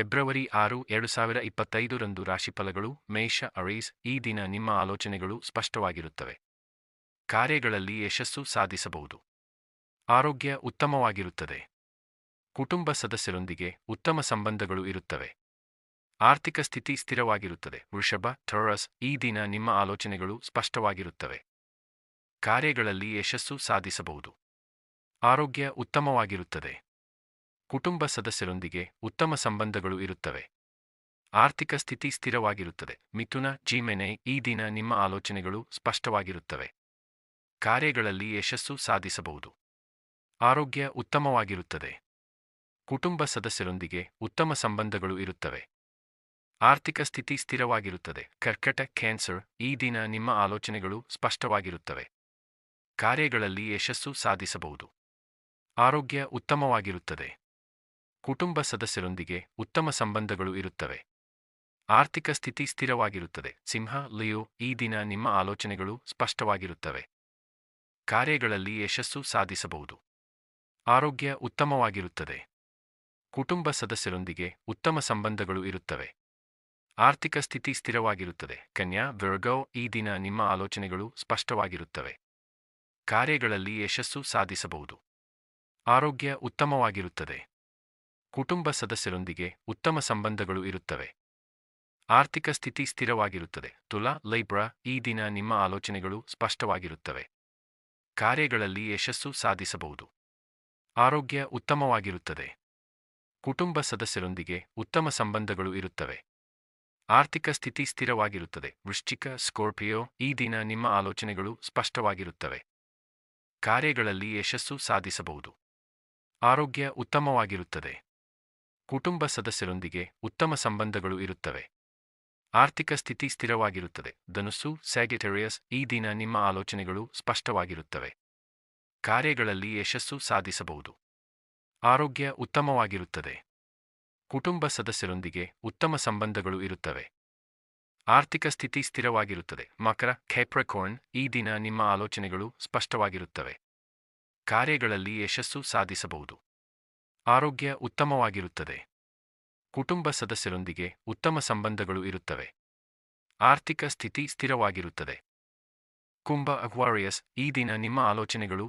February ಆರು, ಎರಡು ಸಾವಿರ ಇಪ್ಪತ್ತೈದರಂದು ರಾಶಿಫಲಗಳು, ಮೇಷ, ಅರೀಸ್ ಈ ದಿನ ನಿಮ್ಮ ಆಲೋಚನೆಗಳು ಸ್ಪಷ್ಟವಾಗಿರುತ್ತವೆ. ಕಾರ್ಯಗಳಲ್ಲಿ ಯಶಸ್ಸು ಸಾಧಿಸಬಹುದು. ಆರೋಗ್ಯ ಉತ್ತಮವಾಗಿರುತ್ತದೆ. ಕುಟುಂಬ ಸದಸ್ಯರೊಂದಿಗೆ ಉತ್ತಮ ಸಂಬಂಧಗಳು ಇರುತ್ತವೆ. ಆರ್ಥಿಕ ಸ್ಥಿತಿ ಸ್ಥಿರವಾಗಿರುತ್ತದೆ. ವೃಷಭ ಥರಸ್ ಈ ದಿನ ನಿಮ್ಮ ಆಲೋಚನೆಗಳು ಸ್ಪಷ್ಟವಾಗಿರುತ್ತವೆ. ಕಾರ್ಯಗಳಲ್ಲಿ ಯಶಸ್ಸು ಸಾಧಿಸಬಹುದು. ಆರೋಗ್ಯ ಉತ್ತಮವಾಗಿರುತ್ತದೆ. ಕುಟುಂಬ ಸದಸ್ಯರೊಂದಿಗೆ ಉತ್ತಮ ಸಂಬಂಧಗಳು ಇರುತ್ತವೆ. ಆರ್ಥಿಕ ಸ್ಥಿತಿ ಸ್ಥಿರವಾಗಿರುತ್ತದೆ. ಮಿಥುನ, ಜೀಮೆನೆ ಈ ದಿನ ನಿಮ್ಮ ಆಲೋಚನೆಗಳು ಸ್ಪಷ್ಟವಾಗಿರುತ್ತವೆ. ಕಾರ್ಯಗಳಲ್ಲಿ ಯಶಸ್ಸು ಸಾಧಿಸಬಹುದು. ಆರೋಗ್ಯ ಉತ್ತಮವಾಗಿರುತ್ತದೆ. ಕುಟುಂಬ ಸದಸ್ಯರೊಂದಿಗೆ ಉತ್ತಮ ಸಂಬಂಧಗಳು ಇರುತ್ತವೆ. ಆರ್ಥಿಕ ಸ್ಥಿತಿ ಸ್ಥಿರವಾಗಿರುತ್ತದೆ. ಕರ್ಕಟ, ಕ್ಯಾನ್ಸರ್ ಈ ದಿನ ನಿಮ್ಮ ಆಲೋಚನೆಗಳು ಸ್ಪಷ್ಟವಾಗಿರುತ್ತವೆ. ಕಾರ್ಯಗಳಲ್ಲಿ ಯಶಸ್ಸು ಸಾಧಿಸಬಹುದು. ಆರೋಗ್ಯ ಉತ್ತಮವಾಗಿರುತ್ತದೆ. ಕುಟುಂಬ ಸದಸ್ಯರೊಂದಿಗೆ ಉತ್ತಮ ಸಂಬಂಧಗಳು ಇರುತ್ತವೆ. ಆರ್ಥಿಕ ಸ್ಥಿತಿ ಸ್ಥಿರವಾಗಿರುತ್ತದೆ. ಸಿಂಹ, ಲಿಯೋ ಈ ದಿನ ನಿಮ್ಮ ಆಲೋಚನೆಗಳು ಸ್ಪಷ್ಟವಾಗಿರುತ್ತವೆ. ಕಾರ್ಯಗಳಲ್ಲಿ ಯಶಸ್ಸು ಸಾಧಿಸಬಹುದು. ಆರೋಗ್ಯ ಉತ್ತಮವಾಗಿರುತ್ತದೆ. ಕುಟುಂಬ ಸದಸ್ಯರೊಂದಿಗೆ ಉತ್ತಮ ಸಂಬಂಧಗಳು ಇರುತ್ತವೆ. ಆರ್ಥಿಕ ಸ್ಥಿತಿ ಸ್ಥಿರವಾಗಿರುತ್ತದೆ. ಕನ್ಯಾ, ವಿರ್ಗೋ ಈ ದಿನ ನಿಮ್ಮ ಆಲೋಚನೆಗಳು ಸ್ಪಷ್ಟವಾಗಿರುತ್ತವೆ. ಕಾರ್ಯಗಳಲ್ಲಿ ಯಶಸ್ಸು ಸಾಧಿಸಬಹುದು. ಆರೋಗ್ಯ ಉತ್ತಮವಾಗಿರುತ್ತದೆ. ಕುಟುಂಬ ಸದಸ್ಯರೊಂದಿಗೆ ಉತ್ತಮ ಸಂಬಂಧಗಳು ಇರುತ್ತವೆ. ಆರ್ಥಿಕ ಸ್ಥಿತಿ ಸ್ಥಿರವಾಗಿರುತ್ತದೆ. ತುಲಾ, ಲೈಬ್ರಾ, ಈ ದಿನ ನಿಮ್ಮ ಆಲೋಚನೆಗಳು ಸ್ಪಷ್ಟವಾಗಿರುತ್ತವೆ. ಕಾರ್ಯಗಳಲ್ಲಿ ಯಶಸ್ಸು ಸಾಧಿಸಬಹುದು. ಆರೋಗ್ಯ ಉತ್ತಮವಾಗಿರುತ್ತದೆ. ಕುಟುಂಬ ಸದಸ್ಯರೊಂದಿಗೆ ಉತ್ತಮ ಸಂಬಂಧಗಳು ಇರುತ್ತವೆ. ಆರ್ಥಿಕ ಸ್ಥಿತಿ ಸ್ಥಿರವಾಗಿರುತ್ತದೆ. ವೃಶ್ಚಿಕ, ಸ್ಕೋರ್ಪಿಯೋ, ಈ ದಿನ ನಿಮ್ಮ ಆಲೋಚನೆಗಳು ಸ್ಪಷ್ಟವಾಗಿರುತ್ತವೆ. ಕಾರ್ಯಗಳಲ್ಲಿ ಯಶಸ್ಸು ಸಾಧಿಸಬಹುದು. ಆರೋಗ್ಯ ಉತ್ತಮವಾಗಿರುತ್ತದೆ. ಕುಟುಂಬ ಸದಸ್ಯರೊಂದಿಗೆ ಉತ್ತಮ ಸಂಬಂಧಗಳು ಇರುತ್ತವೆ. ಆರ್ಥಿಕ ಸ್ಥಿತಿ ಸ್ಥಿರವಾಗಿರುತ್ತದೆ. ಧನುಸ್ಸು ಸ್ಯಾಗಿಟೇರಿಯಸ್ ಈ ದಿನ ನಿಮ್ಮ ಆಲೋಚನೆಗಳು ಸ್ಪಷ್ಟವಾಗಿರುತ್ತವೆ. ಕಾರ್ಯಗಳಲ್ಲಿ ಯಶಸ್ಸು ಸಾಧಿಸಬಹುದು. ಆರೋಗ್ಯ ಉತ್ತಮವಾಗಿರುತ್ತದೆ. ಕುಟುಂಬ ಸದಸ್ಯರೊಂದಿಗೆ ಉತ್ತಮ ಸಂಬಂಧಗಳು ಇರುತ್ತವೆ. ಆರ್ಥಿಕ ಸ್ಥಿತಿ ಸ್ಥಿರವಾಗಿರುತ್ತದೆ. ಮಕರ ಖೇಪ್ರಕೋರ್ನ್ ಈ ದಿನ ನಿಮ್ಮ ಆಲೋಚನೆಗಳು ಸ್ಪಷ್ಟವಾಗಿರುತ್ತವೆ. ಕಾರ್ಯಗಳಲ್ಲಿ ಯಶಸ್ಸು ಸಾಧಿಸಬಹುದು. ಆರೋಗ್ಯ ಉತ್ತಮವಾಗಿರುತ್ತದೆ. ಕುಟುಂಬ ಸದಸ್ಯರೊಂದಿಗೆ ಉತ್ತಮ ಸಂಬಂಧಗಳು ಇರುತ್ತವೆ. ಆರ್ಥಿಕ ಸ್ಥಿತಿ ಸ್ಥಿರವಾಗಿರುತ್ತದೆ. ಕುಂಭ ಅಕ್ವಾರಿಯಸ್ ಈ ದಿನ ನಿಮ್ಮ ಆಲೋಚನೆಗಳು